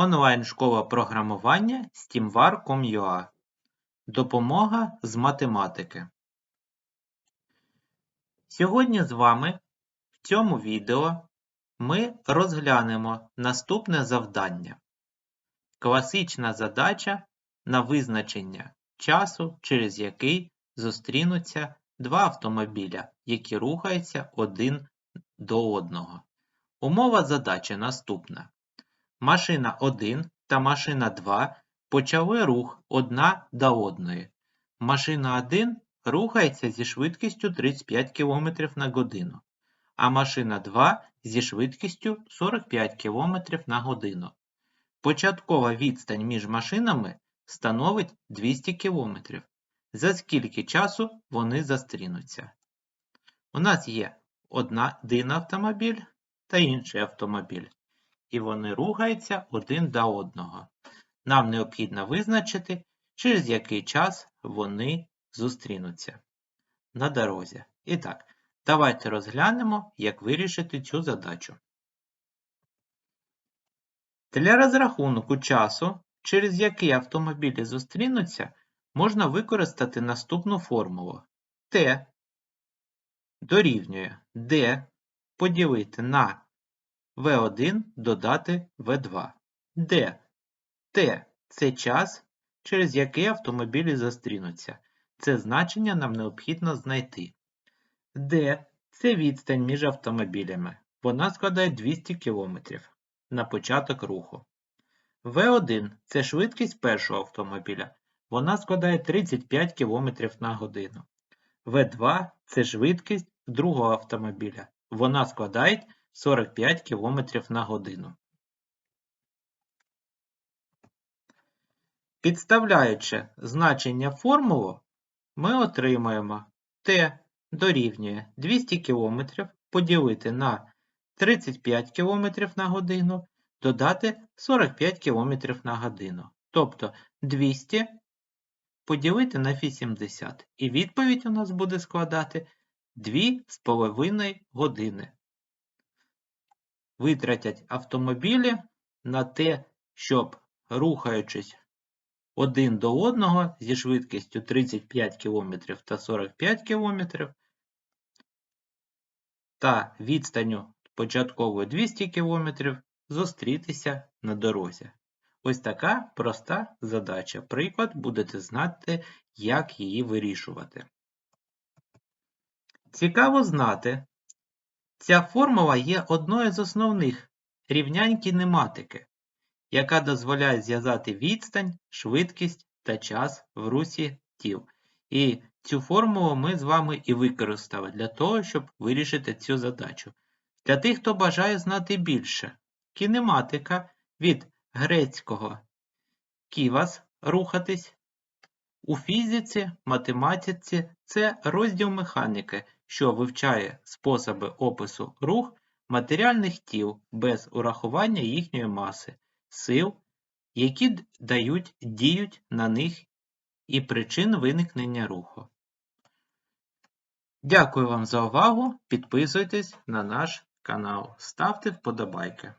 Онлайн-школа програмування SteamVar.com.ua Допомога з математики. Сьогодні з вами в цьому відео ми розглянемо наступне завдання. Класична задача на визначення часу, через який зустрінуться два автомобіля, які рухаються один до одного. Умова задачі наступна. Машина 1 та машина 2 почали рух одна до одної. Машина 1 рухається зі швидкістю 35 км на годину, а машина 2 зі швидкістю 45 км на годину. Початкова відстань між машинами становить 200 км. За скільки часу вони застрінуться? У нас є один автомобіль та інший автомобіль і вони рухаються один до одного. Нам необхідно визначити, через який час вони зустрінуться на дорозі. І так, давайте розглянемо, як вирішити цю задачу. Для розрахунку часу, через який автомобілі зустрінуться, можна використати наступну формулу. Т дорівнює D поділити на В1 додати В2, де Т це час, через який автомобілі зустрінуться. Це значення нам необхідно знайти. Д це відстань між автомобілями. Вона складає 200 км на початок руху. В1 це швидкість першого автомобіля. Вона складає 35 км на годину. В2 це швидкість другого автомобіля. Вона складає 45 км на годину. Підставляючи значення формулу, ми отримаємо t дорівнює 200 км поділити на 35 км на годину, додати 45 км на годину. Тобто 200 поділити на 80. І відповідь у нас буде складати 2,5 години витратять автомобілі на те, щоб, рухаючись один до одного зі швидкістю 35 км та 45 км та відстанню початковою 200 км зустрітися на дорозі. Ось така проста задача. Приклад будете знати, як її вирішувати. Цікаво знати, Ця формула є одною з основних рівнянь кінематики, яка дозволяє зв'язати відстань, швидкість та час в русі тіл. І цю формулу ми з вами і використали для того, щоб вирішити цю задачу. Для тих, хто бажає знати більше, кінематика від грецького ківас рухатись. У фізиці, математиці це розділ механіки що вивчає способи опису рух матеріальних тіл без урахування їхньої маси, сил, які дають діють на них і причин виникнення руху. Дякую вам за увагу. Підписуйтесь на наш канал, ставте вподобайки.